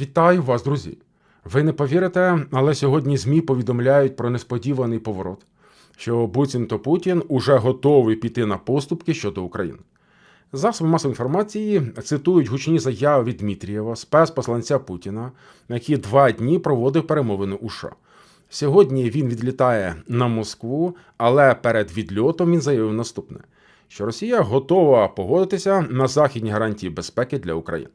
Вітаю вас, друзі! Ви не повірите, але сьогодні ЗМІ повідомляють про несподіваний поворот, що буцімто Путін уже готовий піти на поступки щодо України. Засоби масової інформації цитують гучні заяви від Дмитрієва, спецпосланця Путіна, який два дні проводив перемовини у США. Сьогодні він відлітає на Москву, але перед відльотом він заявив наступне: що Росія готова погодитися на західні гарантії безпеки для України.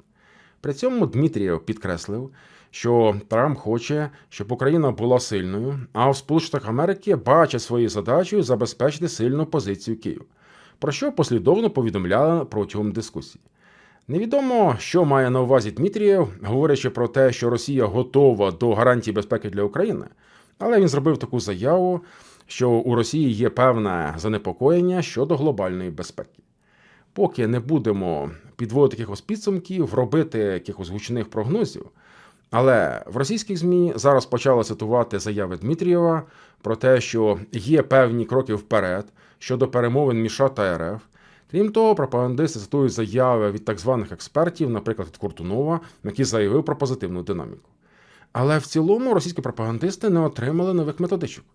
При цьому Дмитрієв підкреслив, що Трамп хоче, щоб Україна була сильною, а в Сполучених Америки бачить своєю задачею забезпечити сильну позицію Києва, про що послідовно повідомляли протягом дискусії. Невідомо, що має на увазі Дмитрієв, говорячи про те, що Росія готова до гарантій безпеки для України, але він зробив таку заяву, що у Росії є певне занепокоєння щодо глобальної безпеки. Поки не будемо підводити якихось підсумків, робити якихось гучних прогнозів. Але в російських ЗМІ зараз почали цитувати заяви Дмитрієва про те, що є певні кроки вперед щодо перемовин між та РФ. Крім того, пропагандисти цитують заяви від так званих експертів, наприклад, від Куртунова, який заявив про позитивну динаміку. Але в цілому російські пропагандисти не отримали нових методичок.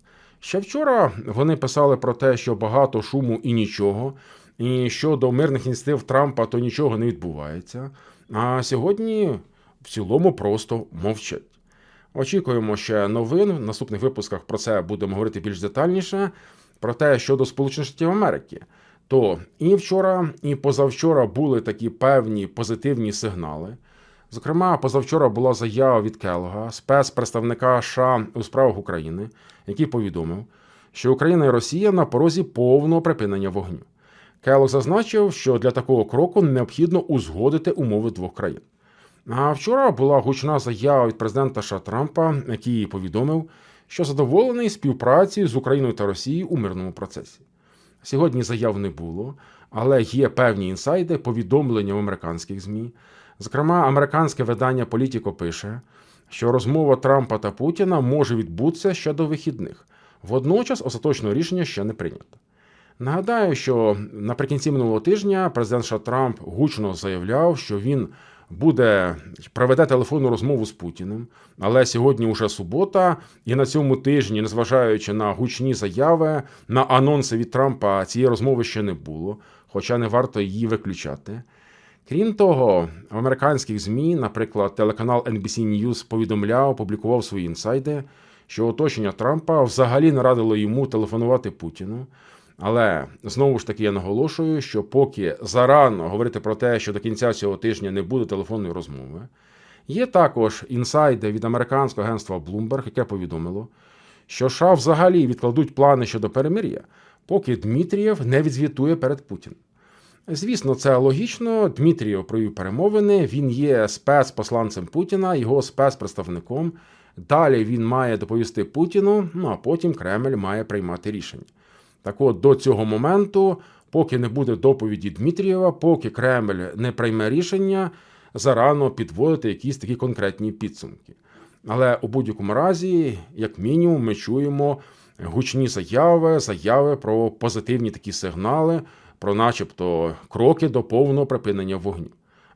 Ще вчора вони писали про те, що багато шуму і нічого, і щодо мирних ініціатив Трампа, то нічого не відбувається. А сьогодні в цілому просто мовчать. Очікуємо ще новин. В наступних випусках про це будемо говорити більш детальніше. Про те, щодо Сполучених Штатів Америки, то і вчора, і позавчора були такі певні позитивні сигнали. Зокрема, позавчора була заява від Келога, спецпредставника США у справах України, який повідомив, що Україна і Росія на порозі повного припинення вогню. Келог зазначив, що для такого кроку необхідно узгодити умови двох країн. А вчора була гучна заява від президента США Трампа, який повідомив, що задоволений співпрацею з Україною та Росією у мирному процесі. Сьогодні заяв не було, але є певні інсайди, повідомлення в американських ЗМІ. Зокрема, американське видання Політіко пише, що розмова Трампа та Путіна може відбутися ще до вихідних. Водночас остаточного рішення ще не прийнято. Нагадаю, що наприкінці минулого тижня президент США Трамп гучно заявляв, що він буде проведе телефонну розмову з Путіним. Але сьогодні вже субота, і на цьому тижні, незважаючи на гучні заяви, на анонси від Трампа, цієї розмови ще не було, хоча не варто її виключати. Крім того, в американських ЗМІ, наприклад, телеканал NBC News повідомляв, публікував свої інсайди, що оточення Трампа взагалі не радило йому телефонувати Путіну. Але знову ж таки я наголошую, що поки зарано говорити про те, що до кінця цього тижня не буде телефонної розмови, є також інсайди від американського агентства Bloomberg, яке повідомило, що США взагалі відкладуть плани щодо перемир'я, поки Дмитрієв не відзвітує перед Путіним. Звісно, це логічно. Дмитрієв провів перемовини. Він є спецпосланцем Путіна, його спецпредставником. Далі він має доповісти Путіну, ну а потім Кремль має приймати рішення. Так от до цього моменту, поки не буде доповіді Дмитрієва, поки Кремль не прийме рішення, зарано підводити якісь такі конкретні підсумки. Але у будь-якому разі, як мінімум, ми чуємо гучні заяви, заяви про позитивні такі сигнали, про, начебто, кроки до повного припинення вогню.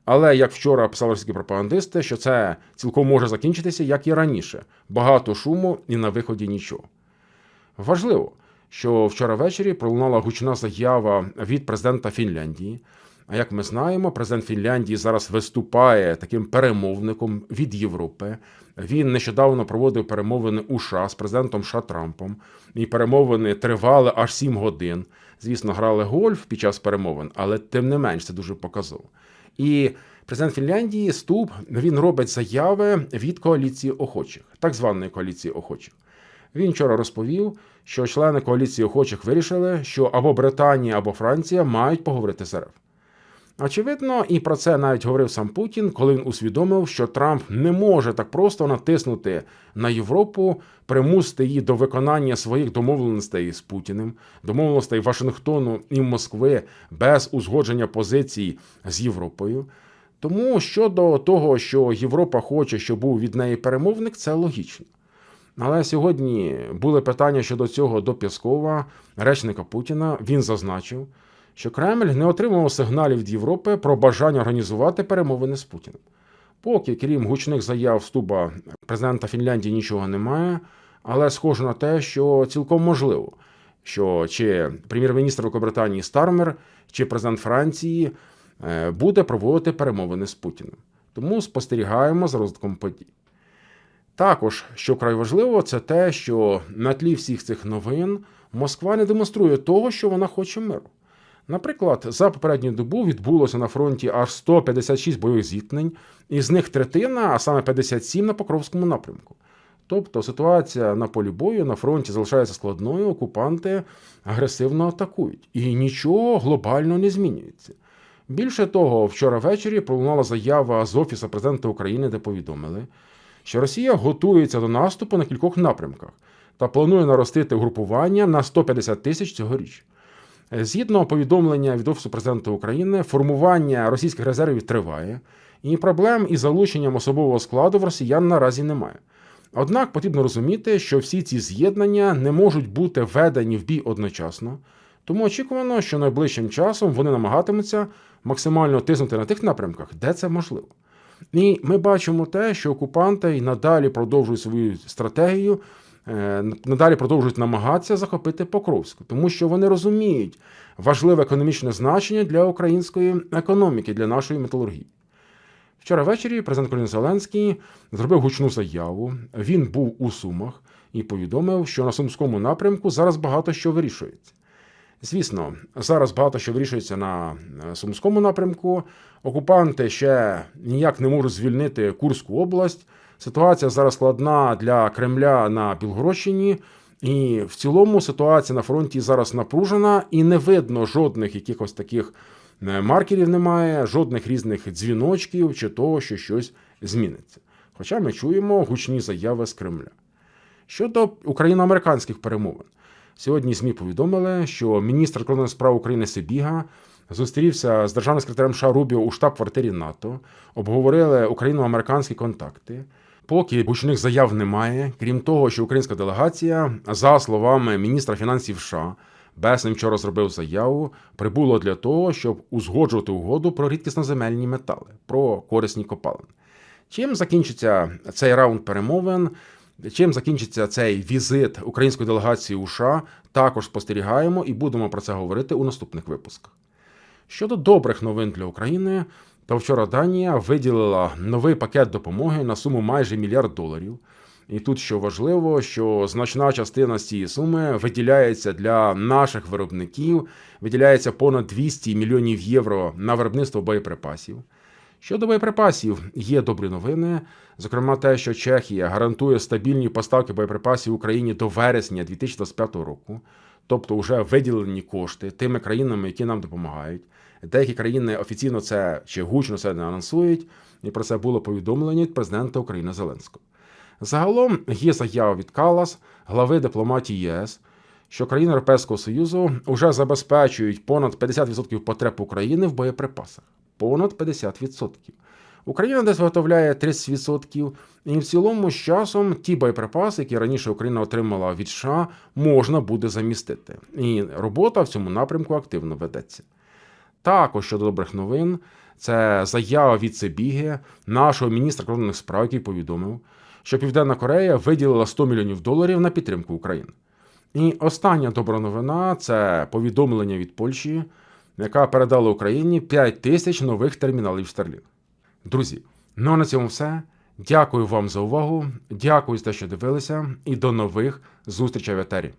Але як вчора писали російські пропагандисти, що це цілком може закінчитися, як і раніше: багато шуму і на виході нічого. Важливо що вчора ввечері пролунала гучна заява від президента Фінляндії. А як ми знаємо, президент Фінляндії зараз виступає таким перемовником від Європи. Він нещодавно проводив перемовини у США з президентом США Трампом. І перемовини тривали аж 7 годин. Звісно, грали гольф під час перемовин, але тим не менш це дуже показово. І президент Фінляндії Ступ він робить заяви від коаліції охочих, так званої коаліції охочих. Він вчора розповів, що члени коаліції охочих вирішили, що або Британія, або Франція мають поговорити з РФ. Очевидно, і про це навіть говорив сам Путін, коли він усвідомив, що Трамп не може так просто натиснути на Європу, примусити її до виконання своїх домовленостей з Путіним, домовленостей Вашингтону і Москви без узгодження позицій з Європою. Тому щодо того, що Європа хоче, щоб був від неї перемовник, це логічно. Але сьогодні були питання щодо цього до Пєскова, речника Путіна. Він зазначив, що Кремль не отримував сигналів від Європи про бажання організувати перемовини з Путіним. Поки, крім гучних заяв стуба президента Фінляндії, нічого немає, але схоже на те, що цілком можливо, що чи прем'єр-міністр Великобританії Стармер, чи президент Франції е, буде проводити перемовини з Путіним. Тому спостерігаємо за розвитком подій. Також, що край важливо, це те, що на тлі всіх цих новин Москва не демонструє того, що вона хоче миру. Наприклад, за попередню добу відбулося на фронті аж 156 бойових зіткнень, із них третина, а саме 57 на Покровському напрямку. Тобто ситуація на полі бою на фронті залишається складною, окупанти агресивно атакують, і нічого глобально не змінюється. Більше того, вчора ввечері пролунала заява з Офісу президента України, де повідомили, що Росія готується до наступу на кількох напрямках та планує наростити угрупування на 150 тисяч цьогоріч. Згідно повідомлення від Офісу президента України, формування російських резервів триває, і проблем із залученням особового складу в росіян наразі немає. Однак потрібно розуміти, що всі ці з'єднання не можуть бути введені в бій одночасно, тому очікувано, що найближчим часом вони намагатимуться максимально тиснути на тих напрямках, де це можливо. І ми бачимо те, що окупанти й надалі продовжують свою стратегію, е, надалі продовжують намагатися захопити Покровську, тому що вони розуміють важливе економічне значення для української економіки, для нашої металургії. Вчора ввечері президент України Зеленський зробив гучну заяву. Він був у Сумах і повідомив, що на сумському напрямку зараз багато що вирішується. Звісно, зараз багато що вирішується на е, Сумському напрямку. Окупанти ще ніяк не можуть звільнити Курську область. Ситуація зараз складна для Кремля на Білгородщині. І в цілому ситуація на фронті зараз напружена, і не видно жодних якихось таких е, маркерів немає, жодних різних дзвіночків чи того, що щось зміниться. Хоча ми чуємо гучні заяви з Кремля. Щодо україно-американських перемовин. Сьогодні ЗМІ повідомили, що міністр закордонних справ України Сибіга зустрівся з державним секретарем США Рубіо у штаб-квартирі НАТО, обговорили україно-американські контакти. Поки гучних заяв немає, крім того, що українська делегація, за словами міністра фінансів США, Бесен вчора зробив заяву, прибуло для того, щоб узгоджувати угоду про рідкісноземельні метали, про корисні копалини. Чим закінчиться цей раунд перемовин? Чим закінчиться цей візит української делегації у США, також спостерігаємо і будемо про це говорити у наступних випусках. Щодо добрих новин для України, то вчора Данія виділила новий пакет допомоги на суму майже мільярд доларів. І тут що важливо, що значна частина з цієї суми виділяється для наших виробників, виділяється понад 200 мільйонів євро на виробництво боєприпасів. Щодо боєприпасів, є добрі новини. Зокрема, те, що Чехія гарантує стабільні поставки боєприпасів Україні до вересня 2025 року, тобто вже виділені кошти тими країнами, які нам допомагають. Деякі країни офіційно це чи гучно це не анонсують, і про це було повідомлення від президента України Зеленського. Загалом є заява від Калас, глави дипломатії ЄС, що країни Європейського Союзу вже забезпечують понад 50% потреб України в боєприпасах. Понад 50%. Україна десь виготовляє 30%, і в цілому з часом ті боєприпаси, які раніше Україна отримала від США, можна буде замістити. І робота в цьому напрямку активно ведеться. Також щодо добрих новин, це заява від Цебіги, нашого міністра кордонних справ, який повідомив, що Південна Корея виділила 100 мільйонів доларів на підтримку України. І остання добра новина це повідомлення від Польщі, яка передала Україні 5 тисяч нових терміналів Starlink. Друзі, ну а на цьому все. Дякую вам за увагу. Дякую за те, що дивилися, і до нових зустрічей в етері.